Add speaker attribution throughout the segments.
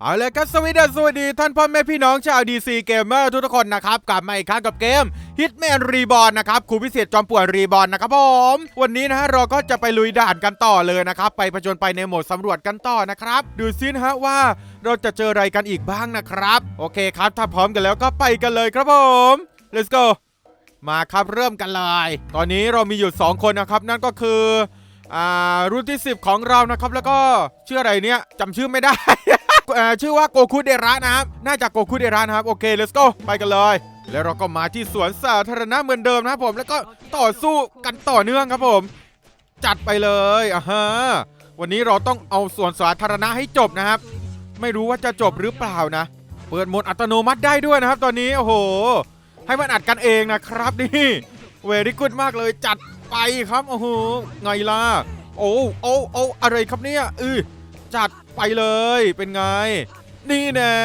Speaker 1: เอาเลยครับสวัสดีสวัสดี ท่านพ่อแม่พี่น้องชาวดีซีเกมเมอร์ทุกๆคนนะครับกลับมาอีกครั้งกับเกม Hitman Reborn นะครับครูพิเศษจอมป่วนรีบอลนะครับผม วันนี้นะฮะเราก็จะไปลุยด่านกันต่อเลยนะครับ ไปผจญไปในโหมดสำรวจกันต่อนะครับ ดูซินะฮะว่าเราจะเจออะไรกันอีกบ้างนะครับ โอเคครับ ถ้าพร้อมกันแล้วก็ไปกันเลยครับผม let's go มาครับเริ่มกันเลย ตอนนี้เรามีอยู่ 2 คนนะครับ นั่นก็คืออ่ารุ่นที่ 10 ของเรานะครับ แล้วก็ชื่ออะไรเนี่ยจำชื่อไม่ได้ ชื่อว่าโกคุเดระนะครับน่าจะโกคุเดระนะครับโอเค let's go ไปกันเลย แล้วเราก็มาที่สวนสาธารณะเหมือนเดิมนะครับผมแล้วก็ต่อสู้กันต่อเนื่องครับผม จัดไปเลยอะฮะวันนี้เราต้องเอาสวนสาธารณะให้จบนะครับ ไม่รู้ว่าจะจบหรือเปล่านะ เปิดโหมดอัตโนมัติได้ด้วยนะครับ ตอนนี้โอ้โห ให้มันอัดกันเองนะครับนี่เวรี่กุดมากเลยจัดไปครับโอ้โหไงล่ะโอ้โอ้โอ้อะไรครับเนี่ยอือจัด ไปเลยเป็นไง นี่แน่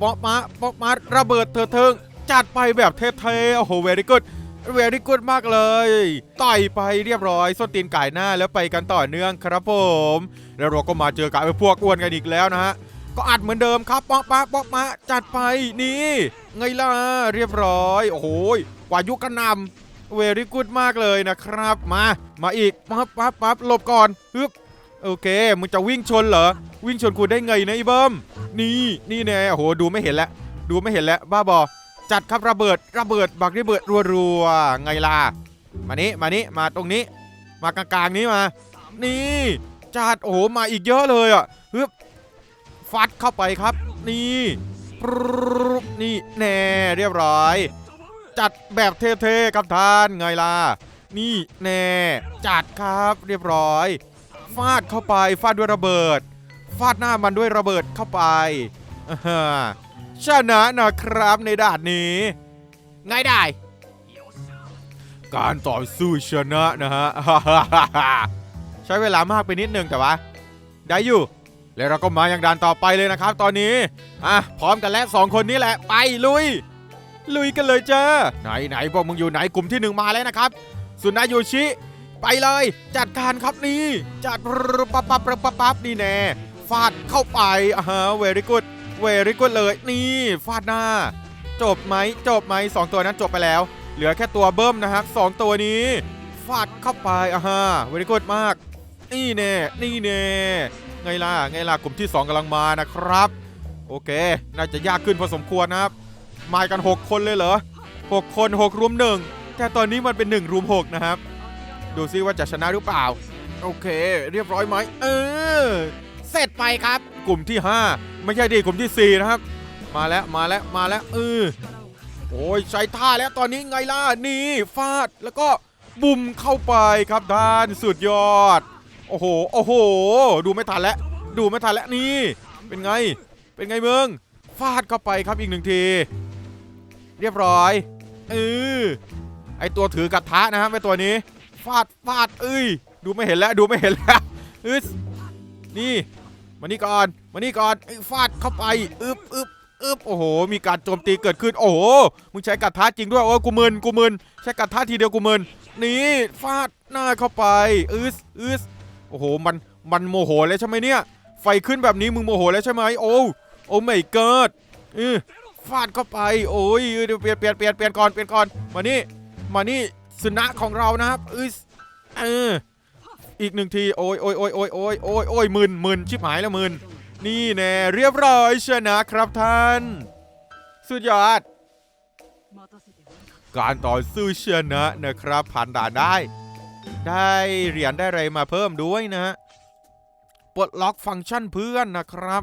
Speaker 1: ป๊อกมาป๊อกมาระเบิดเถิดเทิงจัดไปแบบเท่ๆโอ้โหเวรี่กุดเวรี่กุดมากเลย ต่อยไปเรียบร้อยส้นตีนไก่หน้าแล้วไปกันต่อเนื่องครับผม แล้วเราก็มาเจอกับพวกอ้วนกันอีกแล้วนะฮะก็อัดเหมือนเดิมครับป๊อกมาป๊อกมาจัดไปนี่ไงล่ะเรียบร้อย โอ้โหกว่ายุกระนำเวรี่กูดมากเลยนะครับ มา มาอีกปั๊บปั๊บปั๊บหลบก่อนฮึบ โอเค มึงจะวิ่งชนเหรอ วิ่งชนกูได้ไงนะไอ้เบิ้ม นี่ นี่แน่โอ้โห ดูไม่เห็นแล้ว ดูไม่เห็นแล้ว บ้าบอ จัดครับระเบิด ระเบิด บักระเบิดรัวๆ ไงล่ะ มานี้ มานี้ มาตรงนี้ มากลางๆนี้มา นี่ จัด โอ้โห มาอีกเยอะเลยอะฮึบฟัดเข้าไปครับ นี่ปรึ๊บนี่แน่ เรียบร้อย จัดแบบเท่ๆครับท่าน ไงล่ะ นี่แน่ จัดครับ เรียบร้อย ฟาดเข้าไป ฟาดด้วยระเบิด ฟาดหน้ามันด้วยระเบิดเข้าไปชนะนะครับในด่านนี้ง่ายได้การต่อสู้ชนะนะฮะ ใช้เวลามากไปนิดนึงแต่ว่า ได้อยู่ แล้วเราก็มาอย่างด่านต่อไปเลยนะครับ ตอนนี้ อะพร้อมกันแล้วสองคนนี้แหละไปลุย ลุยกันเลยเจ้าไหนไหนพวกมึงอยู่ไหนกลุ่มที่หนึ่งมาแล้วนะครับ สุนายูชิ ไปเลย จัดการครับนี่ จัดปั๊บปั๊บปั๊บปั๊บนี่แน่ฟาดเข้าไปอ่าฮะเวริกุดเวริกุดเลยนี่ฟาดหน้า จบไหมจบไหมสองตัวนั้นจบไปแล้ว เหลือแค่ตัวเบิ้มนะครับสองตัวนี้ ฟาดเข้าไปอ่าฮะเวริกุดมาก นี่แน่นี่แน่ไงล่ะไงล่ะกลุ่มที่2กำลังมานะครับ โอเค น่าจะยากขึ้นพอสมควรนะครับ มากัน 6 คนเลยเหรอ 6 คน 6รุม1แต่ตอนนี้มันเป็น 1รุม6นะครับ ดูซิว่าจะชนะหรือเปล่า โอเค เรียบร้อยไหมเออ เสร็จไปครับ กลุ่มที่ 5 ไม่ใช่ดีกลุ่มที่ 4 นะครับ มาแล้วมาแล้วมาแล้วเออโอ้ยใช้ท่าแล้วตอนนี้ไงล่ะนี่ฟาดแล้วก็บุ่มเข้าไปครับท่านสุดยอด โอ้โหโอ้โห ดูไม่ทันแล้วดูไม่ทันแล้วนี่ เป็นไง เป็นไงเมึงฟาดเข้าไปครับอีกหนึ่งที เรียบร้อยเออไอตัวถือกระทะนะครับไอตัวนี้ ฟาดฟาดเอ้ย ดูไม่เห็นแล้วดูไม่เห็นแล้วอึสนี่มานี่ก่อนมานี่ก่อนเอ้ฟาดเข้าไปอึบอึบอึบโอ้โห มีการโจมตีเกิดขึ้น โอ้โห มึงใช้กระทะจริงด้วย โอ้กูมึนกูมึนใช้กระทะทีเดียวกูมึนนี่ฟาดหน้าเข้าไปอึสอึสโอ้โห มัน มันโมโหแล้วใช่ไหมเนี่ย ไฟขึ้นแบบนี้มึงโมโหแล้วใช่ไหมโอ้ โอ้ไม่เกิดเออฟาดเข้าไป โอ้ยเดี๋ยวเปลี่ยนเปลี่ยนเปลี่ยนเปลี่ยนก่อน เปลี่ยนก่อน มานี่ มานี่ สุนัขของเรานะครับเออเอออีกหนึ่งทีโอ้ยโอ้ยโอ้ยโอ้ยโอ้ยโอ้ยโอ้ยมึนมึนชิบหายแล้วมึนนี่แน่เรียบร้อยชนะครับท่าน สุดยอด การต่อสู้ชนะนะครับ ผ่านด่านได้ ได้เหรียญได้อะไรมาเพิ่มด้วยนะฮะปลดล็อกฟังก์ชันเพื่อนนะครับ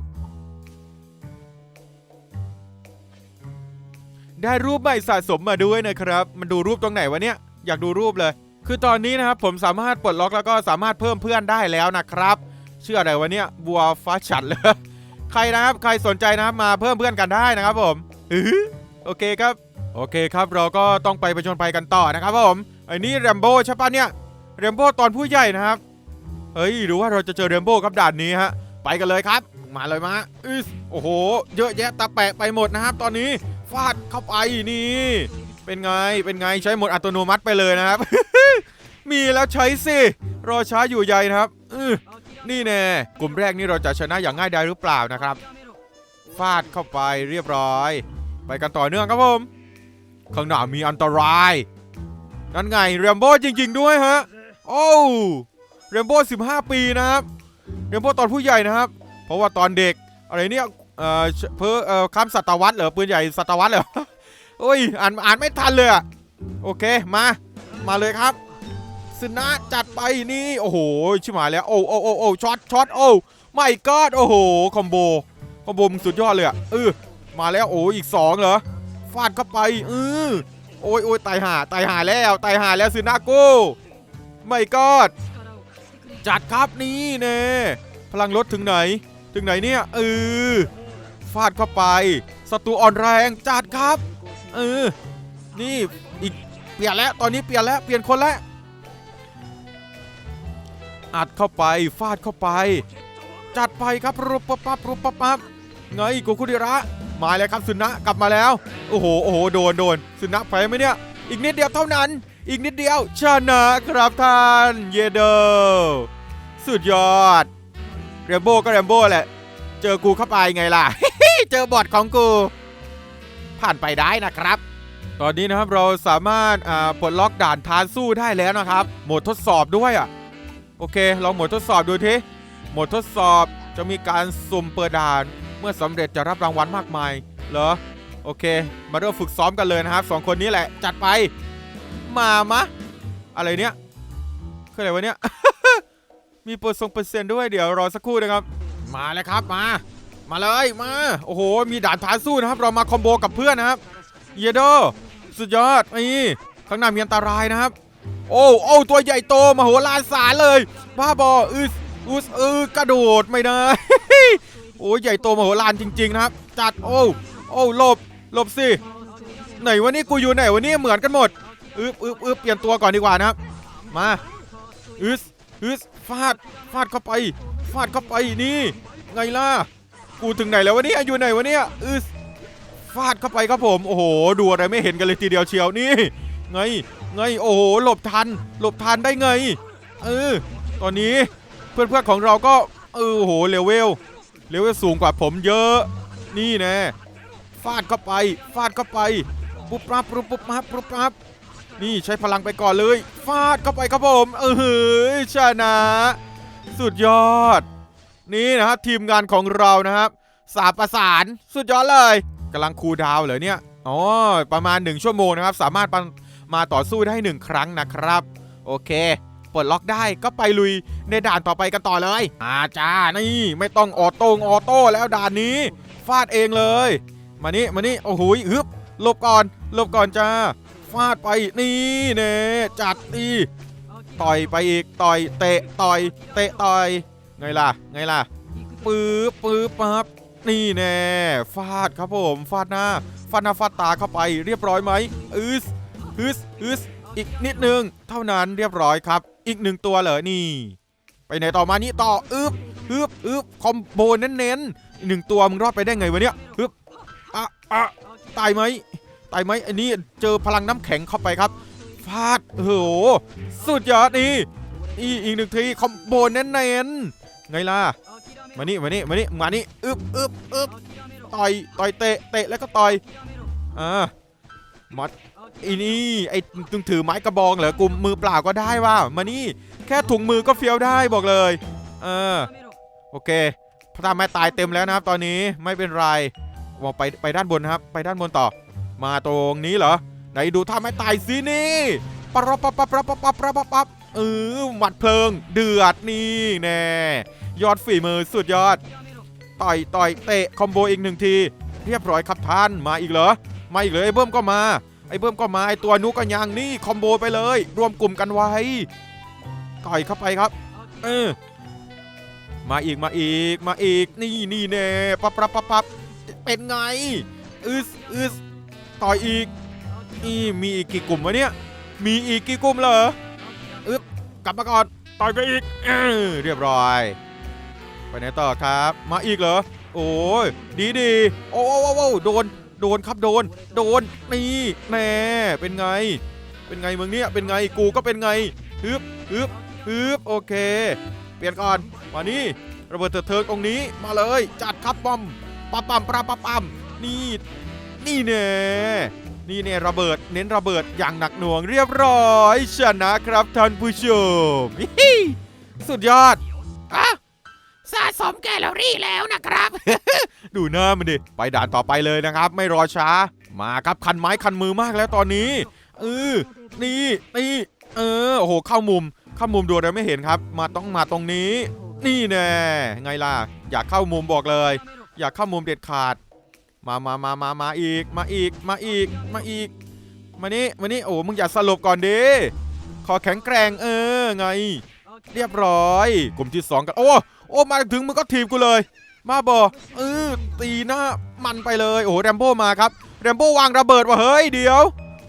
Speaker 1: ได้รูปใหม่สะสมมาด้วยนะครับ มันดูรูปตรงไหนวะเนี่ย อยากดูรูปเลย คือตอนนี้นะครับผมสามารถปลดล็อกแล้วก็สามารถเพิ่มเพื่อนได้แล้วนะครับ เชื่ออะไรวะเนี่ยบัวฟ้าฉันเลยใครนะครับใครสนใจนะครับมาเพิ่มเพื่อนกันได้นะครับผมโอเคครับโอเคครับเราก็ต้องไปประชนภัยกันต่อนะครับผมไอ้นี่แรมโบ้ใช่ปะเนี่ยแรมโบ้ตอนผู้ใหญ่นะครับเฮ้ยหรือว่าเราจะเจอแรมโบ้ครับด่านนี้ฮะไปกันเลยครับ มาเลยมาอึสโอ้โห เยอะแยะตะแปะไปหมดนะครับ ตอนนี้ฟาดเข้าไปนี่ เป็นไง เป็นไงใช้หมดอัตโนมัติไปเลยนะครับ มีแล้วใช้สิ รอช้าอยู่ใหญ่นะครับนี่แน่กลุ่มแรกนี่เราจะชนะอย่างง่ายดายหรือเปล่านะครับ ฟาดเข้าไปเรียบร้อย ไปกันต่อเนื่องครับผม ข้างหน้ามีอันตราย นั่นไงเรมโบ้จริง ๆ ด้วยฮะ โอ้เรมโบ้15 ปีนะครับ เรมโบ้ตอนผู้ใหญ่นะครับ เพราะว่าตอนเด็กอะไรเนี่ย เอ่อเพื่อเอ่อคำสัตวรรษเหรอปืนใหญ่สัตวรรษเหรอ โอ้ยอ่านอ่านไม่ทันเลยอะโอเคมา มาเลยครับสนะจัดไปนี่โอ้โหชิบหายแล้วโอ้โอ้โอ้โอ้ช็อตช็อตโอ้ไม่กอดโอ้โหคอมโบคอมโบมึงสุดยอดเลยอะเออมาแล้วโอ้อีกสองเหรอฟาดเข้าไปเออโอ้ยโอ้ยตายหาตายหาแล้วตายหาแล้วซึนาโก้ไม่กอดจัดครับนี่เน่พลังลดถึงไหน ถึงไหนเนี่ยเออฟาดเข้าไปศัตรูอ่อนแรงจัดครับ เออ นี่อีกเปลี่ยนแล้ว ตอนนี้เปลี่ยนแล้ว เปลี่ยนคนแล้ว อัดเข้าไป ฟาดเข้าไป จัดไปครับรุปปับปับรุปปับปับไงโกคุดิระ มาแล้วครับสุนะกลับมาแล้ว โอ้โห โอ้โห โดน โดน สุนะไปไหมเนี่ย อีกนิดเดียวเท่านั้น อีกนิดเดียว ชนะครับท่าน เยเดอร์สุดยอดเรมโบ้ก็เรมโบ้แหละ เจอกูเข้าไปไงล่ะ เจอบอทของกู ผ่านไปได้นะครับ ตอนนี้นะครับเราสามารถอ่าปลดล็อกด่านทานสู้ได้แล้วนะครับ โหมดทดสอบด้วยอะโอเคลองโหมดทดสอบดูทีโหมดทดสอบจะมีการสุ่มเปิดด่าน เมื่อสำเร็จจะรับรางวัลมากมายเหรอโอเค มาเริ่มฝึกซ้อมกันเลยนะครับสองคนนี้แหละจัดไปมามะ อะไรเนี่ยคืออะไรวะเนี่ยมีเปอร์ซ็นต์เปอร์เซ็นต์ด้วยเดี๋ยวรอสักครู่นะครับ มาเลยครับมา มาเลยมา โอ้โห มีด่านท้าสู้นะครับ เรามาคอมโบกับเพื่อนนะครับ เยโดสุดยอดนี่ข้างหน้ามีอันตรายนะครับ โอ้โอ้ตัวใหญ่โตมโหฬารสารเลย บ้าบออึสอุสเออกระโดดไม่ได้ โอ้ใหญ่โตมโหฬารจริง ๆ นะครับ จัดโอ้โอ้หลบหลบสิไหนวะนี่กูอยู่ไหนวะนี่เหมือนกันหมดอึบอึบอึบเปลี่ยนตัวก่อนดีกว่านะครับ มาอึสอึสฟาดฟาดเข้าไป ฟาดเข้าไปนี่ ไงล่ะ กูถึงไหนแล้ววะเนี่ยอยู่ไหนวะเนี่ยอึสฟาดเข้าไปครับผม โอ้โห ดูอะไรไม่เห็นกันเลยทีเดียวเชียวนี่ ไง ไง โอ้โห หลบทัน หลบทันได้ไง เออ ตอนนี้เพื่อนๆของเราก็ เออ โอ้โห เลเวล เลเวลสูงกว่าผมเยอะ นี่แน่ฟาดเข้าไป ฟาดเข้าไป ปุ๊บปั๊บปุ๊บปุ๊บปั๊บปุ๊บปั๊บนี่ใช้พลังไปก่อนเลย ฟาดเข้าไปครับผม เออชนะ สุดยอด นี่นะครับทีมงานของเรานะครับสาประสานสุดยอดเลยกำลังคูดาวเหรอเนี่ยอ๋อประมาณ 1 ชั่วโมงนะครับ สามารถมาต่อสู้ได้ 1 ครั้งนะครับ โอเคปลดล็อกได้ก็ไปลุยในด่านต่อไปกันต่อเลยอาจ้านี่ไม่ต้องออโต้งออโต้แล้วด่านนี้ฟาดเองเลย มานี่มานี่โอ้โหฮึบหลบก่อนหลบก่อนจ้าฟาดไปนี่เน่จัดดีต่อยไปอีกต่อยเตะต่อยเตะต่อย ไงล่ะ ไงล่ะ ปื๊บปื๊บปั๊บนี่แน่ฟาดครับผมฟาดหน้าฟาดหน้าฟาดตาเข้าไปเรียบร้อยไหมอึสอึสอึสอีกนิดนึง เท่านั้นเรียบร้อยครับ อีกหนึ่งตัวเหรอนี่ ไปไหนต่อมานี่ต่ออึบอึบอึบคอมโบเน้นๆอีกหนึ่งตัวมึงรอดไปได้ไงวะเนี่ยอึบอะอะตายไหมตายไหมอันนี้เจอพลังน้ำแข็งเข้าไปครับฟาดโอ้โหสุดยอดนี่อีอีกหนึ่งทีคอมโบเน้นๆ ไงล่ะมานี่มานี่มานี่มานี่อึบอึบอึบต่อยต่อยเตะเตะแล้วก็ต่อยอ่ามัดอีนี่ไอ้ตึงถือไม้กระบองเหรอกูมือเปล่าก็ได้ว่ามานี่แค่ถุงมือก็เฟี้ยวได้บอกเลยเออโอเคพระธาตุแม่ตายเต็มแล้วนะครับ ตอนนี้ไม่เป็นไรว่าไปไปด้านบนนะครับ ไปด้านบนต่อ มาตรงนี้เหรอไหนดูท่าแม่ตายสินี่ปรับปั๊บปั๊บปั๊บปั๊บปั๊บปั๊บเออหมัดเพลิงเดือดนี่แน่ ยอดฝีมือสุดยอด ต่อยต่อยเตะคอมโบอีกหนึ่งที เรียบร้อยครับท่านมาอีกเหรอ มาอีกเลยไอ้เบิ้มก็มา ไอ้เบิ้มก็มาไอ้ตัวนุก็ยังนี่คอมโบไปเลย รวมกลุ่มกันไว้ ต่อยเข้าไปครับ เออ มาอีกมาอีกมาอีกนี่นี่แน่ปั๊บปั๊บปั๊บปั๊บเป็นไงอึสอึสต่อยอีกนี่มีอีกกี่กลุ่มวะเนี่ย มีอีกกี่กลุ่มเหรออึบกลับมาก่อนต่อยไปอีกเออเรียบร้อย ไปไหนต่อครับ มาอีกเหรอ โอ้ยดีดีโอ้โอ้โอ้โดน โดนครับโดน โดน นี่แน่เป็นไง เป็นไงมึงเนี่ย เป็นไง กูก็เป็นไงฮึบฮึบฮึบโอเค เปลี่ยนก่อน มานี่ระเบิดเถิดเทิงตรงนี้ มาเลย จัดครับบอมปั๊มปั๊มปั๊มปั๊มปั๊มนี่ นี่เน่นี่เน่ระเบิดเน้นระเบิดอย่างหนักหน่วงเรียบร้อยชนะครับท่านผู้ชม สุดยอดอะ
Speaker 2: สะสมแคลอรี่แล้วนะครับ
Speaker 1: ดูหน้ามันดิ ไปด่านต่อไปเลยนะครับ ไม่รอช้า มาครับคันไม้คันมือมากแล้วตอนนี้เออนี่นี่เออโอ้โหเข้ามุม เข้ามุมดูเราไม่เห็นครับ มาต้องมาตรงนี้ นี่แน่ไงล่ะ อยากเข้ามุมบอกเลย อยากเข้ามุมเด็ดขาด มามามามามาอีก มาอีก มาอีก มาอีก มานี่มานี่โอ้มึงอย่าสลบก่อนดิขอแข็งแกร่งเออไง เรียบร้อย กลุ่มที่สองกัน โอ้ โอ้มาถึงมึงก็ทีบกูเลย มาบอเออตีหน้ามันไปเลยโอ้แรมโบ้มาครับแรมโบ้วางระเบิดว่ะเฮ้ยเดี๋ยว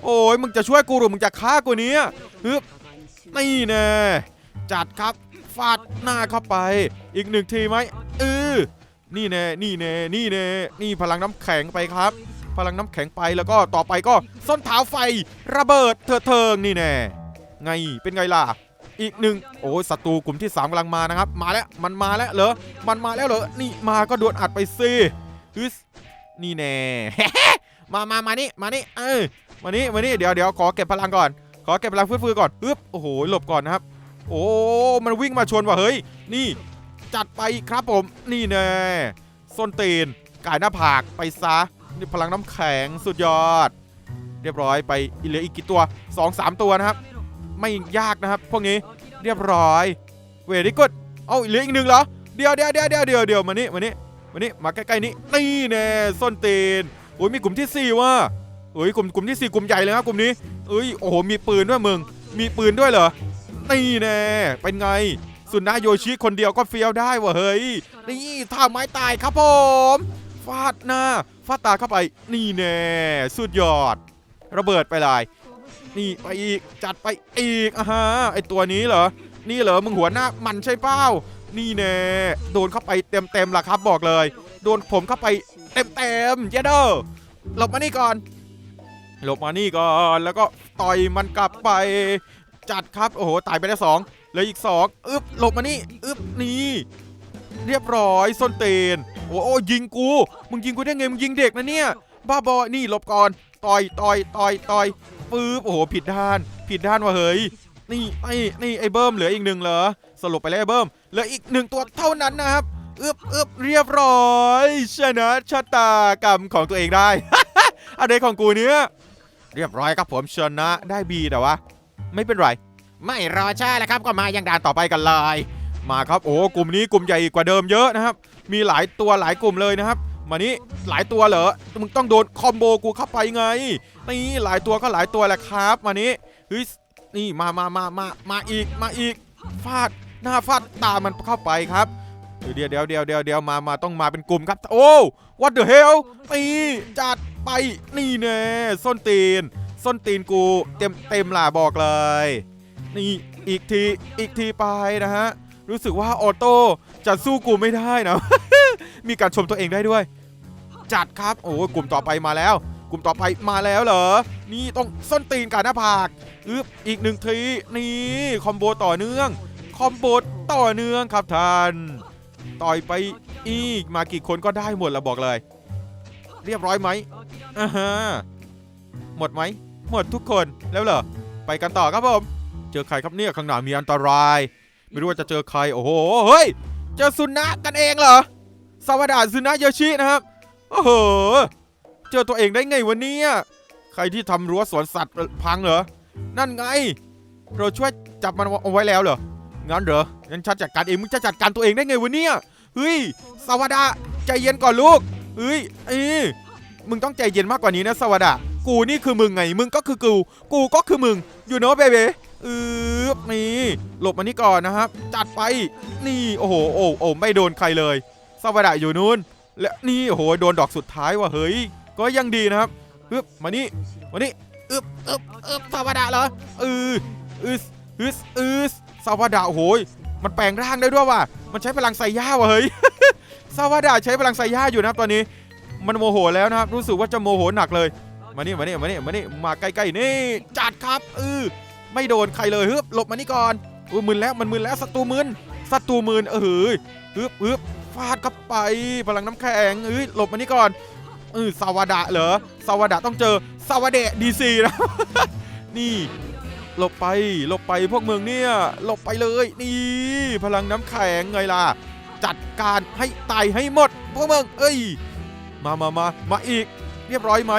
Speaker 1: โอ้ยมึงจะช่วยกูหรือมึงจะฆ่ากูเนี้ยฮึบนี่แน่จัดครับฟาดหน้าเข้าไป อีกหนึ่งทีไหมเออนี่แน่นี่แน่นี่แน่นี่พลังน้ำแข็งไปครับ พลังน้ำแข็งไปแล้วก็ต่อไปก็ส้นเท้าไฟระเบิดเถิดเทิงนี่แน่ไงเป็นไงล่ะ อีกหนึ่งโอ้ยศัตรูกลุ่มที่ 3กำลังมานะครับ มาแล้วมันมาแล้วเหรอมันมาแล้วเหรอนี่มาก็โดนอัดไปสิฮึสนี่แน่มามามานี่มานี่เออมานี่มานี่เดี๋ยวเดี๋ยวขอเก็บพลังก่อน ขอเก็บพลังฟื้นๆก่อนฮึบโอ้โหหลบก่อนนะครับ โอ้มันวิ่งมาชนว่ะเฮ้ย นี่จัดไปครับผมนี่แน่ส้นตีนกายหน้าผากไปซะนี่พลังน้ำแข็งสุดยอด เรียบร้อยไปเหลืออีกกี่ตัว 2 3 ตัวนะครับ ไม่ยากนะครับ พวกนี้เรียบร้อย เวรี่กดเอาเหลืออีกหนึ่งเหรอเดี๋ยวเดี๋ยวเดี๋ยวเดี๋ยวเดี๋ยวเดี๋ยวมานี่มานี่มานี่มาใกล้ๆนี่นี่แน่ส้นตีนโอ้ยมีกลุ่มที่สี่ว่ะเอ้ยกลุ่มกลุ่มที่สี่กลุ่มใหญ่เลยครับกลุ่มนี้เอ้ยโอ้โหมีปืนด้วยมึงมีปืนด้วยเหรอนี่แน่เป็นไงสุนาโยชิคนเดียวก็เฟี้ยวได้วะเฮ้ยนี่ท่าไม้ตายครับผมฟาดหน้าฟาดตาเข้าไป นี่แน่สุดยอด ระเบิดไปเลย นี่ไปอีกจัดไปอีกอ่าฮะไอตัวนี้เหรอ นี่เหรอมึงหัวหน้ามันใช่เป้า นี่แน่โดนเข้าไปเต็มเต็มล่ะครับบอกเลย โดนผมเข้าไปเต็มเต็มเยเดอร์หลบมานี่ก่อน หลบมานี่ก่อนแล้วก็ต่อยมันกลับไป จัดครับโอ้โหตายไปได้สองเหลืออีกสองอึบหลบมานี่อึบนี่เรียบร้อยส้นเตนโอ้โอ้ยิงกู มึงยิงกูได้ไงมึงยิงเด็กนะเนี่ย บ้าบอ นี่หลบก่อน ต่อยต่อยต่อยต่อย ปึ๊บโอ้โหผิดด้าน ผิดด้านว่ะเฮ้ยนี่ไอ้นี่ไอ้เบิ้มเหลืออีกหนึ่งเหรอสรุปไปแล้วไอ้เบิ้มเหลืออีกหนึ่งตัวเท่านั้นนะครับอึบอึบเรียบร้อยชนะชะตากรรมของตัวเองได้อะไรของกูเนี้ยเรียบร้อยครับผมชนะได้บีแต่ว่าไม่เป็นไร
Speaker 2: ไม่รอช้าแล้วครับก็มายังด่าน
Speaker 1: ต่อไปกันเลยมาครับโอ้กลุ่มนี้กลุ่มใหญ่กว่าเดิมเยอะนะครับ มีหลายตัวหลายกลุ่มเลยนะครับ มานี่หลายตัวเหรอ มึงต้องโดนคอมโบกูเข้าไปไง นี่หลายตัวก็หลายตัวแหละครับ มานี้เฮ้ย นี่มามามามามาอีก มาอีก ฟาด หน้าฟาดตามันเข้าไปครับ เดี๋ยวเดี๋ยวเดี๋ยวเดี๋ยวเดี๋ยวมามาต้องมาเป็นกลุ่มครับ โอ้ what the hell นี่จัดไป นี่แน่ส้นตีน ส้นตีนกู เต็มเต็มล่ะบอกเลย นี่อีกที อีกทีไปนะฮะ รู้สึกว่าออโต้จะสู้กูไม่ได้นะมีการชมตัวเองได้ด้วย จัดครับ โอ้กลุ่มต่อไปมาแล้ว กลุ่มต่อไปมาแล้วเหรอ นี่ต้องส้นตีนกับหน้าผากอึบอีกหนึ่งทีนี่คอมโบต่อเนื่อง คอมโบต่อเนื่องครับท่าน ต่อยไปอีกมากี่คนก็ได้หมดละบอกเลย เรียบร้อยไหมอ่าฮะหมดไหม หมดทุกคนแล้วเหรอ ไปกันต่อครับผม เจอใครครับเนี่ยข้างหน้ามีอันตราย ไม่รู้ว่าจะเจอใคร โอ้โห เฮ้ย เจอสุนัขกันเองเหรอสวัสดีสุนัขโยชินะครับ โอ้โห เจอตัวเองได้ไงวะเนี่ย ใครที่ทำรั้วสวนสัตว์พังเหรอ นั่นไง เราช่วยจับมันเอาไว้แล้วเหรอ งั้นเหรอ งั้นฉันจัดการเอง มึงจะจัดการตัวเองได้ไงวะเนี่ย เฮ้ย สวัสดีใจเย็นก่อนลูก เฮ้ยเอ้มึงต้องใจเย็นมากกว่านี้นะสวัสดีกูนี่คือมึงไง มึงก็คือกู กูก็คือมึง อยู่เนาะเบเบอืบนี่หลบมานี่ก่อนนะครับ จัดไป นี่ โอ้โห โอ้โอ้ไม่โดนใครเลยสวัสดีอยู่นู้น และนี่โอ้โหโดนดอกสุดท้ายว่ะเฮ้ยก็ยังดีนะครับอึบมานี่มานี่อึบอึบอึบสวัสดีเหรออืออึสอึสอึสสวัสดีโอ้โหยมันแปลงร่างได้ด้วยว่ะมันใช้พลังไซย่าว่ะเฮ้ยสวัสดีใช้พลังไซย่าอยู่นะครับตอนนี้ มันโมโหแล้วนะครับรู้สึกว่าจะโมโหหนักเลยมานี่มานี่มานี่มานี่มาใกล้ๆนี่จัดครับเออไม่โดนใครเลยฮึบหลบมานี่ก่อนอุ้ยมึนแล้วมันมึนแล้วศัตรูมึนศัตรูมึนเออฮึบฮึบ ฟาดเข้าไป พลังน้ำแข็งเอ้ยหลบมานี่ก่อนเออสวาดะเหรอสวาดะต้องเจอสวาเดะดีซีนะนี่หลบไปหลบไปพวกเมืองเนี่ยหลบไปเลยนี่พลังน้ำแข็งไงล่ะ จัดการให้ตายให้หมด พวกเมึงเอ้ย มามามามาอีก เรียบร้อยไหม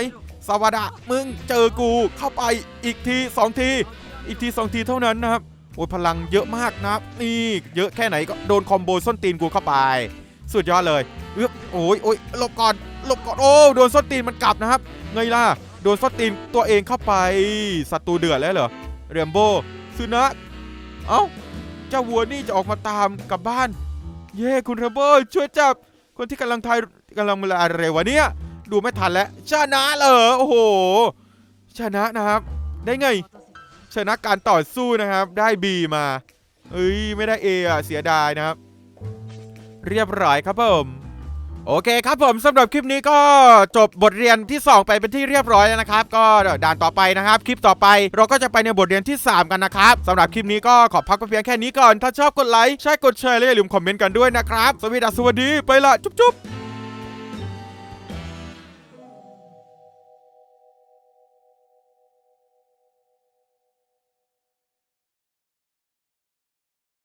Speaker 1: สวัสดะมึงเจอกูเข้าไปอีกทีสองที อีกทีสองทีเท่านั้นนะครับโอ้ยพลังเยอะมากนะครับนี่เยอะแค่ไหนก็โดนคอมโบส้นตีนกูเข้าไป สุดยอดเลยเอื้อโอ้ยโอ้ยหลบก่อนหลบก่อนโอ้โดนส้นตีนมันกลับนะครับไงล่ะโดนส้นตีนตัวเองเข้าไปศัตรูเดือดแล้วเหรอเรมโบสุนัขเอ้าเจ้าวัวนี่จะออกมาตามกลับบ้าน เย้คุณเรมโบช่วยจับคนที่กำลังทายกำลังอะไรวะเนี่ยดูไม่ทันแล้วชนะเหรอโอ้โห ชนะนะครับ ได้ไง ชนะการต่อสู้นะครับ ได้บีมาเอ้ยไม่ได้เออะเสียดายนะครับ เรียบร้อยครับผมโอเคครับผมสำหรับคลิปนี้ก็จบบทเรียนที่ 2 ไปเป็นที่เรียบร้อยแล้วนะครับ ก็ด่านต่อไปนะครับ คลิปต่อไปเราก็จะไปในบทเรียนที่ 3 กันนะครับสำหรับคลิปนี้ก็ขอพักไปเพียงแค่นี้ก่อน ถ้าชอบกดไลค์ใช่กดแชร์และอย่าลืมคอมเมนต์กันด้วยนะครับ สวัสดีสวัสดีไปละจุ๊บจุ๊บ